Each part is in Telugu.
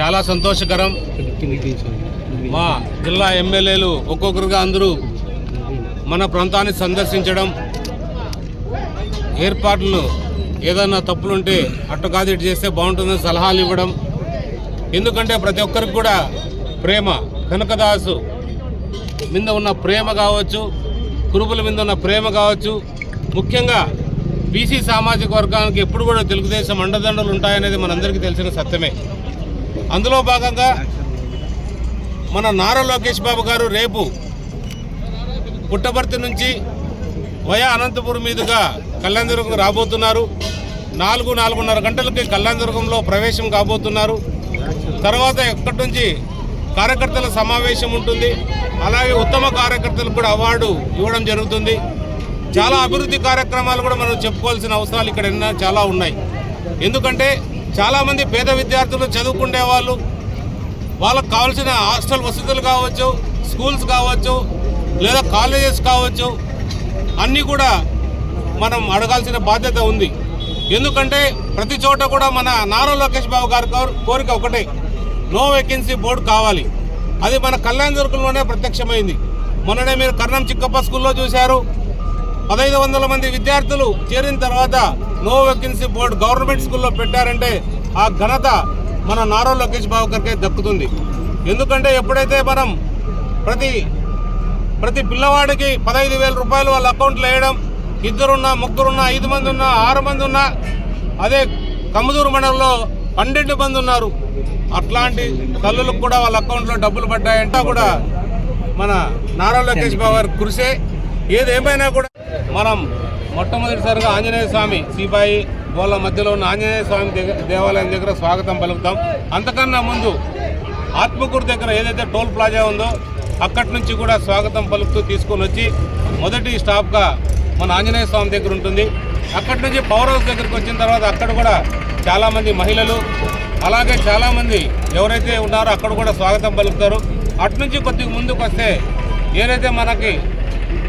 చాలా సంతోషకరం. మా జిల్లా ఎమ్మెల్యేలు ఒక్కొక్కరుగా అందరూ మన ప్రాంతాన్ని సందర్శించడం ఏర్పాట్లు ఏదైనా తప్పులుంటే అట్టు కాదు ఇటు చేస్తే బాగుంటుందని సలహాలు ఇవ్వడం. ఎందుకంటే ప్రతి ఒక్కరికి కూడా ప్రేమ కనకదాసు మీద ఉన్న ప్రేమ కావచ్చు కురుపుల మీద ఉన్న ప్రేమ కావచ్చు. ముఖ్యంగా బీసీ సామాజిక వర్గానికి ఎప్పుడు కూడా తెలుగుదేశం అండదండలు ఉంటాయనేది మనందరికీ తెలిసిన సత్యమే. అందులో భాగంగా మన నారా లోకేష్ బాబు గారు రేపు పుట్టపర్తి నుంచి వయా అనంతపురం మీదుగా కళ్యాణదుర్గం రాబోతున్నారు. నాలుగు నాలుగున్నర గంటలకి కళ్యాణదుర్గంలో ప్రవేశం కాబోతున్నారు. తర్వాత ఎక్కడి నుంచి కార్యకర్తల సమావేశం ఉంటుంది. అలాగే ఉత్తమ కార్యకర్తలకు కూడా అవార్డు ఇవ్వడం జరుగుతుంది. చాలా అభివృద్ధి కార్యక్రమాలు కూడా మనం చెప్పుకోవాల్సిన అవసరాలు ఇక్కడ చాలా ఉన్నాయి. ఎందుకంటే చాలామంది పేద విద్యార్థులు చదువుకునే వాళ్ళు వాళ్ళకు కావాల్సిన హాస్టల్ వసతులు కావచ్చు స్కూల్స్ కావచ్చు లేదా కాలేజెస్ కావచ్చు అన్నీ కూడా మనం అడగాల్సిన బాధ్యత ఉంది. ఎందుకంటే ప్రతి చోట కూడా మన నారా లోకేష్ బాబు గారి కోరిక ఒకటే నో వేకెన్సీ బోర్డు కావాలి. అది మన కళ్యాణ దుర్గంలోనే ప్రత్యక్షమైంది. మొన్ననే మీరు కర్ణం చిక్కప్ప స్కూల్లో చూశారు. పదహైదు వందల మంది విద్యార్థులు చేరిన తర్వాత నో వేకెన్సీ బోర్డు గవర్నమెంట్ స్కూల్లో పెట్టారంటే ఆ ఘనత మన నారా లోకేష్ బాబు గారికే దక్కుతుంది. ఎందుకంటే ఎప్పుడైతే మనం ప్రతి ప్రతి పిల్లవాడికి పదహైదు వేల రూపాయలు వాళ్ళ అకౌంట్లో వేయడం ఇద్దరున్నా ముగ్గురున్నా ఐదు మంది ఉన్నా ఆరు మంది ఉన్నా అదే కమ్మదూరు మండలంలో పన్నెండు మంది ఉన్నారు. అట్లాంటి తల్లులకు కూడా వాళ్ళ అకౌంట్లో డబ్బులు పడ్డాయంటే కూడా మన నారా లోకేష్ బాబు గారి కృషే ఏదేమైనా కూడా మనం మొట్టమొదటిసారిగా ఆంజనేయ స్వామి సీబాయి గోళ్ళ మధ్యలో ఉన్న ఆంజనేయ స్వామి దగ్గర దేవాలయం దగ్గర స్వాగతం పలుకుతాం. అంతకన్నా ముందు ఆత్మకూరు దగ్గర ఏదైతే టోల్ ప్లాజా ఉందో అక్కడి నుంచి కూడా స్వాగతం పలుకుతూ తీసుకొని వచ్చి మొదటి స్టాప్గా మన ఆంజనేయ స్వామి దగ్గర ఉంటుంది. అక్కడి నుంచి పవర్ హౌస్ దగ్గరికి వచ్చిన తర్వాత అక్కడ కూడా చాలామంది మహిళలు అలాగే చాలామంది ఎవరైతే ఉన్నారో అక్కడ కూడా స్వాగతం పలుకుతారు. అటు నుంచి కొద్దిగా ముందుకు వస్తే ఏదైతే మనకి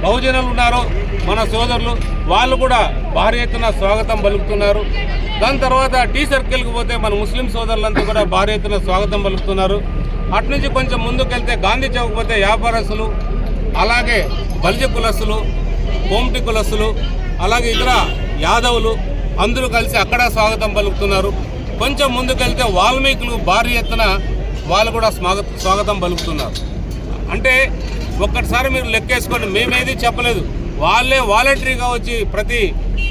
బహుజనులు ఉన్నారో మన సోదరులు. వాళ్ళు కూడా భారీ ఎత్తున స్వాగతం పలుకుతున్నారు. దాని తర్వాత టీ సర్కిల్కి పోతే మన ముస్లిం సోదరులంతా కూడా భారీ ఎత్తున స్వాగతం పలుకుతున్నారు. అటు నుంచి కొంచెం ముందుకెళ్తే గాంధీ చౌక్ పోతే వ్యాపారస్తులు అలాగే బలిజ కులస్తులు కోమటి కులస్తులు అలాగే ఇతర యాదవులు అందరూ కలిసి అక్కడ స్వాగతం పలుకుతున్నారు. కొంచెం ముందుకెళ్తే వాల్మీకులు భారీ ఎత్తున వాళ్ళు కూడా స్వాగత స్వాగతం పలుకుతున్నారు. అంటే ఒక్కటిసారి మీరు లెక్కేసుకోండి. మేమేది చెప్పలేదు. వాళ్ళే వాలంటరీగా వచ్చి ప్రతి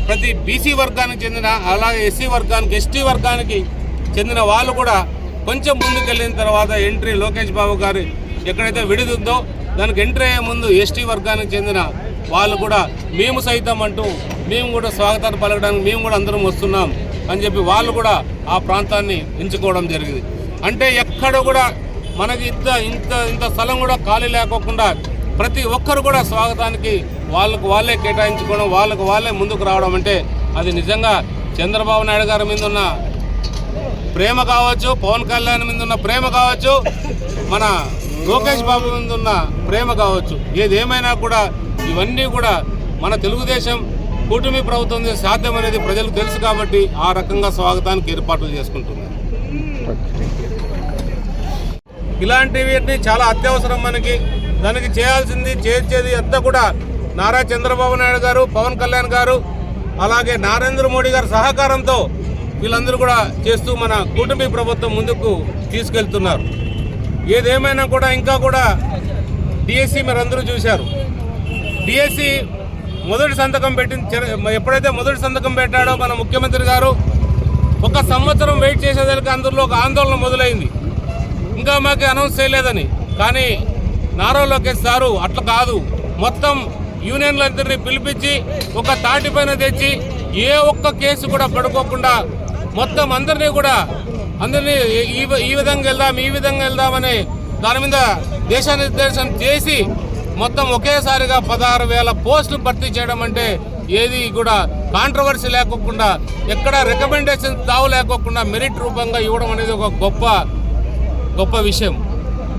ప్రతి బీసీ వర్గానికి చెందిన అలాగే ఎస్సీ వర్గానికి ఎస్టీ వర్గానికి చెందిన వాళ్ళు కూడా కొంచెం ముందుకు వెళ్ళిన తర్వాత ఎంట్రీ లోకేష్ బాబు గారు ఎక్కడైతే విడుదుందో దానికి ఎంట్రీ అయ్యే ముందు ఎస్టీ వర్గానికి చెందిన వాళ్ళు కూడా మేము సైతం అంటూ మేము కూడా స్వాగతాన్ని పలకడానికి మేము కూడా అందరం వస్తున్నాం అని చెప్పి వాళ్ళు కూడా ఆ ప్రాంతాన్ని ఎంచుకోవడం జరిగింది. అంటే ఎక్కడ కూడా మనకి ఇంత ఇంత ఇంత స్థలం కూడా ఖాళీ లేకోకుండా ప్రతి ఒక్కరు కూడా స్వాగతానికి వాళ్ళకు వాళ్ళే కేటాయించుకోవడం వాళ్ళకు వాళ్ళే ముందుకు రావడం అంటే అది నిజంగా చంద్రబాబు నాయుడు గారి మీద ఉన్న ప్రేమ కావచ్చు పవన్ కళ్యాణ్ మీద ఉన్న ప్రేమ కావచ్చు మన లోకేష్ బాబు మీద ఉన్న ప్రేమ కావచ్చు. ఏదేమైనా కూడా ఇవన్నీ కూడా మన తెలుగుదేశం కూటమి ప్రభుత్వం సాధ్యం అనేది ప్రజలు తెలుసు కాబట్టి ఆ రకంగా స్వాగతానికి ఏర్పాట్లు చేసుకుంటున్నారు. ఇలాంటివి చాలా అత్యవసరం మనకి. దానికి చేయాల్సింది చేసేది అంతా కూడా నారా చంద్రబాబు నాయుడు గారు పవన్ కళ్యాణ్ గారు అలాగే నరేంద్ర మోడీ గారి సహకారంతో వీళ్ళందరూ కూడా చేస్తూ మన కూటమి ప్రభుత్వం ముందుకు తీసుకెళ్తున్నారు. ఏదేమైనా కూడా ఇంకా కూడా డిఎస్సి మీరందరూ చూశారు. డిఎస్సి మొదటి సంతకం పెట్టిన ఎప్పుడైతే మొదటి సంతకం పెట్టాడో మన ముఖ్యమంత్రి గారు ఒక సంవత్సరం వెయిట్ చేసేదానికి అందరిలో ఒక ఆందోళన మొదలైంది. ఇంకా మాకు అనౌన్స్ చేయలేదని. కానీ నారా లోకేష్ సారు అట్లా కాదు. మొత్తం యూనియన్లందరినీ పిలిపించి ఒక తాటిపైన తెచ్చి ఏ ఒక్క కేసు కూడా పడుకోకుండా మొత్తం అందరినీ కూడా అందరినీ ఈ ఈ విధంగా వెళ్దాం ఈ విధంగా వెళ్దామని దాని మీద దేశానిర్దేశం చేసి మొత్తం ఒకేసారిగా పదహారు వేల పోస్టులు భర్తీ చేయడం అంటే ఏది కూడా కాంట్రవర్సీ లేకోకుండా ఎక్కడ రికమెండేషన్ తావు లేకోకుండా మెరిట్ రూపంగా ఇవ్వడం అనేది ఒక గొప్ప గొప్ప విషయం.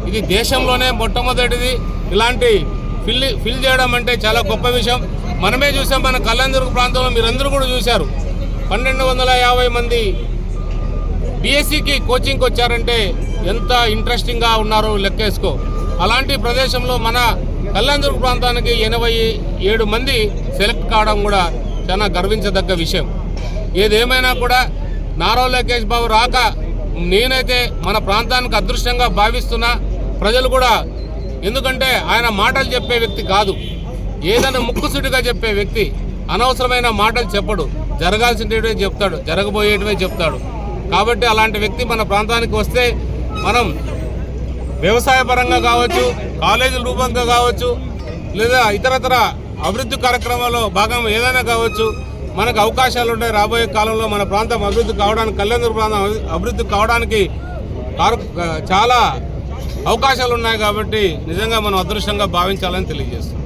ఇది దేశంలోనే మొట్టమొదటిది. ఇలాంటి ఫిల్ ఫిల్ చేయడం అంటే చాలా గొప్ప విషయం. మనమే చూసాం మన కళ్యాణదుర్గ ప్రాంతంలో మీరందరూ కూడా చూశారు. పన్నెండు వందల యాభై మంది బీఎస్సీకి కోచింగ్కి వచ్చారంటే ఎంత ఇంట్రెస్టింగ్గా ఉన్నారో లెక్కేసుకో. అలాంటి ప్రదేశంలో మన కళ్యాణదుర్గ ప్రాంతానికి ఎనభై ఏడు మంది సెలెక్ట్ కావడం కూడా చాలా గర్వించదగ్గ విషయం. ఏదేమైనా కూడా నారో లోకేష్ బాబు రాక నేనైతే మన ప్రాంతానికి అదృష్టంగా భావిస్తున్నా ప్రజలు కూడా ఎందుకంటే ఆయన మాటలు చెప్పే వ్యక్తి కాదు. ఏదైనా ముక్కుసుడిగా చెప్పే వ్యక్తి అనవసరమైన మాటలు చెప్పడు. జరగాల్సినవే చెప్తాడు జరగబోయేటివే చెప్తాడు. కాబట్టి అలాంటి వ్యక్తి మన ప్రాంతానికి వస్తే మనం వ్యవసాయ పరంగా కావచ్చు కాలేజీల రూపంగా కావచ్చు లేదా ఇతరతర అభివృద్ధి కార్యక్రమాల్లో భాగం ఏదైనా కావచ్చు మనకు అవకాశాలు ఉంటాయి. రాబోయే కాలంలో మన ప్రాంతం అభివృద్ధి కావడానికి కళ్యాణ ప్రాంతం అభివృద్ధి కావడానికి కారు- చాలా అవకాశాలు ఉన్నాయి కాబట్టి నిజంగా మనం అదృష్టంగా భావించాలని తెలియజేస్తున్నాం.